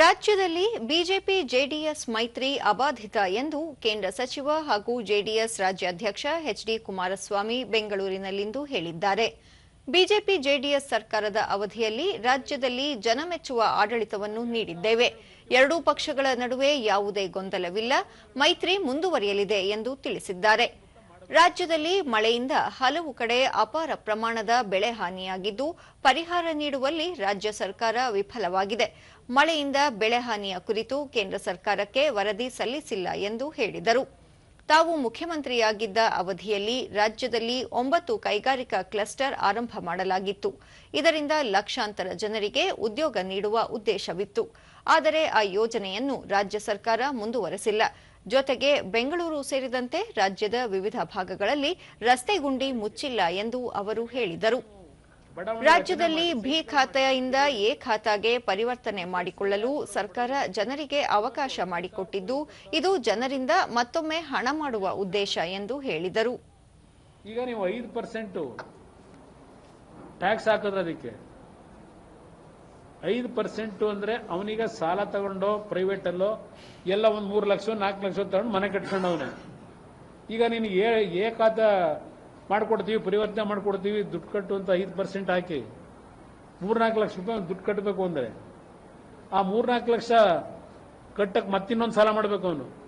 ರಾಜ್ಯದಲ್ಲಿ BJP JDS ಮೈತ್ರಿ ಅಬಾಧಿತ ಎಂದು ಕೇಂದ್ರ ಸಚಿವ ಹಾಗೂ ಜೆಡಿಎಸ್ ರಾಜ್ಯಾಧ್ಯಕ್ಷ ಎಚ್ ಡಿ ಕುಮಾರಸ್ವಾಮಿ ಬೆಂಗಳೂರಿನಲ್ಲಿಂದು ಹೇಳಿದ್ದಾರೆ. ಬಿಜೆಪಿ ಜೆಡಿಎಸ್ ಸರ್ಕಾರದ ಅವಧಿಯಲ್ಲಿ ರಾಜ್ಯದಲ್ಲಿ ಜನಮೆಚ್ಚುವ ಆಡಳಿತವನ್ನು ನೀಡಿದ್ದೇವೆ. ಎರಡೂ ಪಕ್ಷಗಳ ನಡುವೆ ಯಾವುದೇ ಗೊಂದಲವಿಲ್ಲ. ಮೈತ್ರಿ ಮುಂದುವರಿಯಲಿದೆ ಎಂದು ತಿಳಿಸಿದ್ದಾರೆ. ರಾಜ್ಯದಲ್ಲಿ ಮಳೆಯಿಂದ ಹಲವು ಕಡೆ ಅಪಾರ ಪ್ರಮಾಣದ ಬೆಳೆ ಹಾನಿಯಾಗಿದ್ದು, ಪರಿಹಾರ ನೀಡುವಲ್ಲಿ ರಾಜ್ಯ ಸರ್ಕಾರ ವಿಫಲವಾಗಿದೆ. ಮಳೆಯಿಂದ ಬೆಳೆ ಹಾನಿಯ ಕುರಿತು ಕೇಂದ್ರ ಸರ್ಕಾರಕ್ಕೆ ವರದಿ ಸಲ್ಲಿಸಿಲ್ಲ ಎಂದು ಹೇಳಿದರು. ತಾವು ಮುಖ್ಯಮಂತ್ರಿಯಾಗಿದ್ದ ಅವಧಿಯಲ್ಲಿ ರಾಜ್ಯದಲ್ಲಿ ಒಂಬತ್ತು ಕೈಗಾರಿಕಾ ಕ್ಲಸ್ಟರ್ ಆರಂಭ ಮಾಡಲಾಗಿತ್ತು. ಇದರಿಂದ ಲಕ್ಷಾಂತರ ಜನರಿಗೆ ಉದ್ಯೋಗ ನೀಡುವ ಉದ್ದೇಶವಿತ್ತು. ಆದರೆ ಆ ಯೋಜನೆಯನ್ನು ರಾಜ್ಯ ಸರ್ಕಾರ ಮುಂದುವರೆಸಿಲ್ಲ. ಜೊತೆಗೆ ಬೆಂಗಳೂರು ಸೇರಿದಂತೆ ರಾಜ್ಯದ ವಿವಿಧ ಭಾಗಗಳಲ್ಲಿ ರಸ್ತೆ ಗುಂಡಿ ಮುಚ್ಚಿಲ್ಲ ಎಂದು ಅವರು ಹೇಳಿದರು. ರಾಜ್ಯದಲ್ಲಿ ಬಿ ಖಾತೆಯಿಂದ ಎ ಖಾತಾಗೆ ಪರಿವರ್ತನೆ ಮಾಡಿಕೊಳ್ಳಲು ಸರ್ಕಾರ ಜನರಿಗೆ ಅವಕಾಶ ಮಾಡಿಕೊಟ್ಟಿದ್ದು ಇದು ಜನರಿಂದ ಮತ್ತೊಮ್ಮೆ ಹಣ ಮಾಡುವ ಉದ್ದೇಶ ಎಂದು ಹೇಳಿದರು. ಈಗ ನೀವು ಐದು ಪರ್ಸೆಂಟ್ ಟ್ಯಾಕ್ಸ್ ಹಾಕಿದ್ರೆ ಅದಕ್ಕೆ ಐದು ಪರ್ಸೆಂಟು ಅಂದ್ರೆ ಅವನೀಗ ಸಾಲ ತಗೊಂಡು ಪ್ರೈವೇಟ್ ಅಲ್ಲೋ ಎಲ್ಲ ಒಂದು ಮೂರು ಲಕ್ಷ ನಾಲ್ಕು ಲಕ್ಷ ತಗೊಂಡು ಮನೆ ಕಟ್ಕೊಂಡವನೇ. ಈಗ ನೀನು ಏ ಏ ಖಾತ ಮಾಡ್ಕೊಡ್ತೀವಿ, ಪರಿವರ್ತನೆ ಮಾಡಿಕೊಡ್ತೀವಿ, ದುಡ್ಡು ಕಟ್ಟು ಅಂತ ಐದು ಪರ್ಸೆಂಟ್ ಹಾಕಿ, ಮೂರ್ನಾಲ್ಕು ಲಕ್ಷ ರೂಪಾಯಿ ದುಡ್ಡು ಕಟ್ಟಬೇಕು ಅಂದರೆ, ಆ ಮೂರ್ನಾಲ್ಕು ಲಕ್ಷ ಕಟ್ಟಕ್ಕೆ ಮತ್ತಿನ್ನೊಂದು ಸಾಲ ಮಾಡಬೇಕು ಅವನು.